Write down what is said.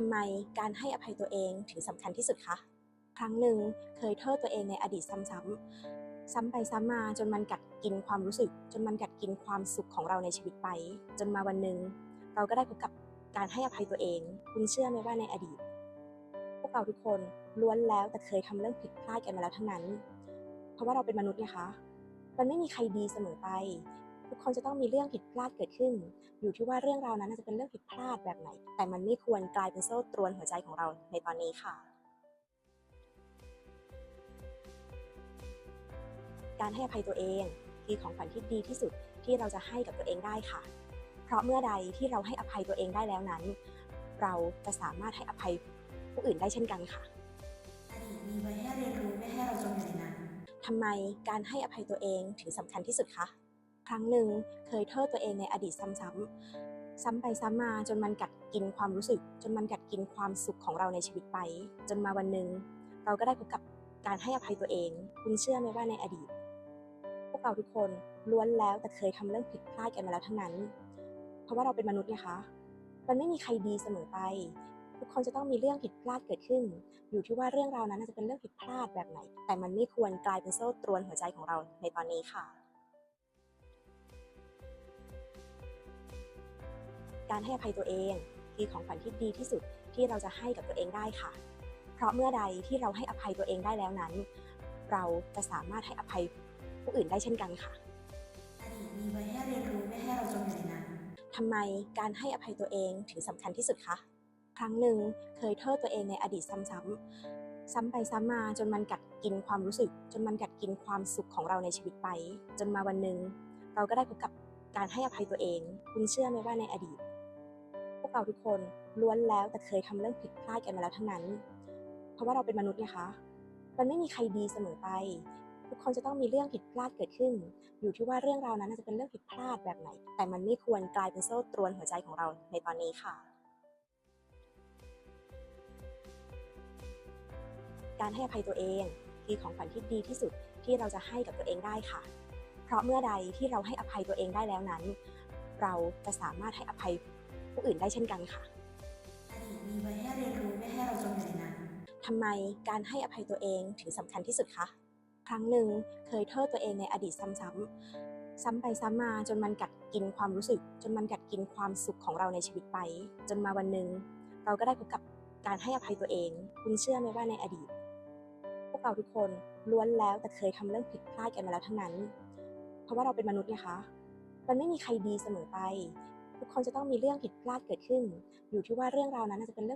ทำไมการให้อภัยตัวเองถึงสำคัญที่สุดคะ ครั้งหนึ่งเคยโทษตัวเองในอดีตซ้ำๆ ซ้ำไปซ้ำมาจนมันกัดกินความรู้สึก จนมันกัดกินความสุขของเราในชีวิตไป จนมาวันหนึ่งเราก็ได้พบกับการให้อภัยตัวเอง คุณเชื่อไหมว่าในอดีต พวกเราทุกคนล้วนแล้วแต่เคยทำเรื่องผิดพลาดกันมาแล้วทั้งนั้น เพราะว่าเราเป็นมนุษย์ไงคะ มันไม่มีใครดีเสมอไป ทุกคนจะต้องมีเรื่องผิดพลาดเกิดขึ้น อยู่ที่ว่าเรื่องราวนั้นจะเป็นเรื่องผิดพลาดแบบไหน แต่มันไม่ควรกลายเป็นโซ่ตรวนหัวใจของเราในตอนนี้ค่ะ การให้อภัยตัวเองคือของขวัญที่ดีที่สุดที่เราจะให้กับตัวเองได้ค่ะ เพราะเมื่อใดที่เราให้อภัยตัวเองได้แล้วนั้น เราจะสามารถให้อภัยผู้อื่นได้เช่นกันค่ะอดีตมีไว้ให้เรียนรู้ไม่ให้เราจมอยู่ในนั้นทำไมการให้อภัยตัวเองถึงสำคัญที่สุดคะ ครั้งหนึ่งเคยโทษตัวเองในอดีตซ้ำๆซ้ำไปซ้ำมาจนมันกัดกินความรู้สึก จนมันกัดกินความสุขของเราในชีวิตไป จนมาวันหนึ่งเราก็ได้พบกับการให้อภัยตัวเอง คุณเชื่อไหมว่าในอดีต พวกเราทุกคนล้วนแล้วแต่เคยทำเรื่องผิดพลาดกันมาแล้วทั้งนั้น เพราะว่าเราเป็นมนุษย์ไงคะ มันไม่มีใครดีเสมอไป ทุกคนจะต้องมีเรื่องผิดพลาดเกิดขึ้น อยู่ที่ว่าเรื่องราวนั้นจะเป็นเรื่องผิดพลาดแบบไหน แต่มันไม่ควรกลายเป็นโซ่ตรวนหัวใจของเราในตอนนี้ค่ะ การให้อภัยตัวเอง คือของขวัญที่ดีที่สุดที่เราจะให้กับตัวเองได้ค่ะ เพราะเมื่อใดที่เราให้อภัยตัวเองได้แล้วนั้น เราจะสามารถให้อภัยผู้อื่นได้เช่นกันค่ะอดีตมีไว้ให้เรียนรู้ไม่ให้เราจมอยู่ในนั้นทำไมการให้อภัยตัวเองถึงสำคัญที่สุดคะครั้งหนึ่งเคยโทษตัวเองในอดีตซ้ำๆซ้ำไปซ้ำมาจนมันกัดกินความรู้สึก จนมันกัดกินความสุขของเราในชีวิตไป จนมาวันหนึ่งเราก็ได้พบกับการให้อภัยตัวเอง คุณเชื่อไหมว่าในอดีตพ วกเราทุกคนล้วนแล้วแต่เคยทำเรื่องผิดพลาดกันมาแล้วทั้งนั้น เพราะว่าเราเป็นมนุษย์ไงคะ มันไม่มีใครดีเสมอไป ทุกคนจะต้องมีเรื่องผิดพลาดเกิดขึ้น อยู่ที่ว่าเรื่องราวนั้นจะเป็นเรื่องผิดพลาดแบบไหน แต่มันไม่ควรกลายเป็นโซ่ตรวนหัวใจของเราในตอนนี้ค่ะ การให้อภัยตัวเองคือของขวัญที่ดีที่สุดที่เราจะให้กับตัวเองได้ค่ะ เพราะเมื่อใดที่เราให้อภัยตัวเองได้แล้วนั้น เราจะสามารถให้อภัย ผู้อื่นได้เช่นกันค่ะอดีตมีไว้ให้เรียนรู้ไม่ให้เราจมอยู่ในนั้นทำไมการให้อภัยตัวเองถึงสำคัญที่สุดคะครั้งหนึ่งเคยโทษตัวเองในอดีตซ้ำๆซ้ำไปซ้ำมาจนมันกัดกินความรู้สึก จนมันกัดกินความสุขของเราในชีวิตไป จนมาวันหนึ่งเราก็ได้พบกับการให้อภัยตัวเอง คุณเชื่อไหมว่าในอดีต พวกเราทุกคนล้วนแล้วแต่เคยทำเรื่องผิดพลาดกันมาแล้วทั้งนั้น เพราะว่าเราเป็นมนุษย์ไงคะ มันไม่มีใครดีเสมอไป ทุกคนจะต้องมีเรื่องผิดพลาดเกิดขึ้น อยู่ที่ว่าเรื่องราวนั้นจะเป็นเรื่อง